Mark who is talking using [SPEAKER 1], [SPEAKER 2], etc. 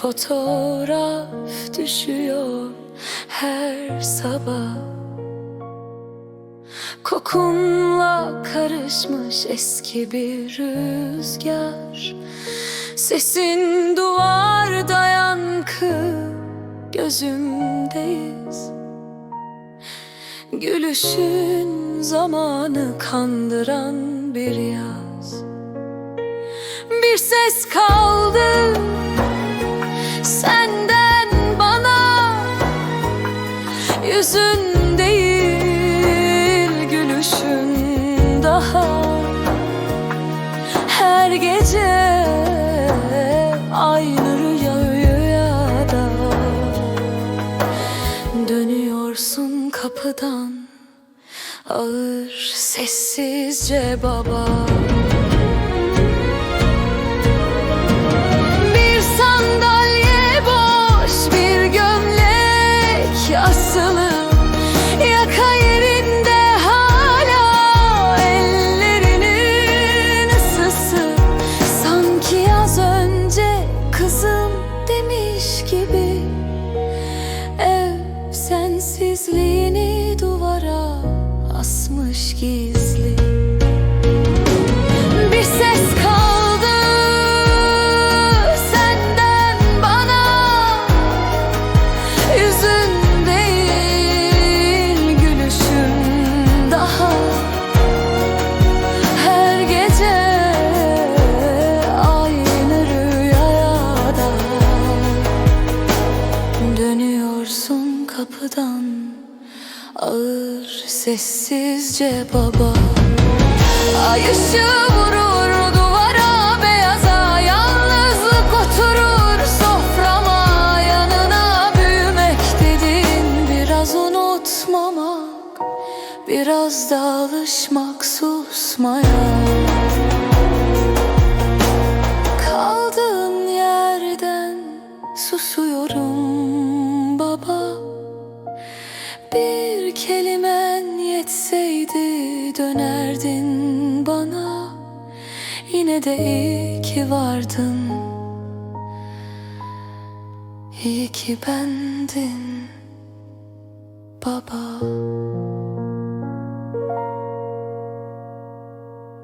[SPEAKER 1] fotoğraf düşüyor her sabah. Kokunla karışmış eski bir rüzgar. Sesin duvarda yankı gözümdeyiz. Gülüşün zamanı kandıran bir yaz. Bir ses kaldı Yüzün değil gülüşün daha. Her gece aynı rüya rüyada Dönüyorsun kapıdan. Ağır sessizce baba sensizliğini duvara asmış gizli. Bir ses kaldı senden bana. Yüzün değil gülüşün daha. Her gece aynı rüyaya da Dönüyorsun kapıdan Ağır sessizce baba. Ay ışığı vurur duvara beyaza Yalnızlık oturur. Soframa Yanına büyümek dedin. Biraz unutmamak Biraz da alışmak susmaya. Kaldığın yerden susuyorum Bir kelimen yetseydi dönerdin bana. Yine de iyi ki vardın. İyi ki bendin baba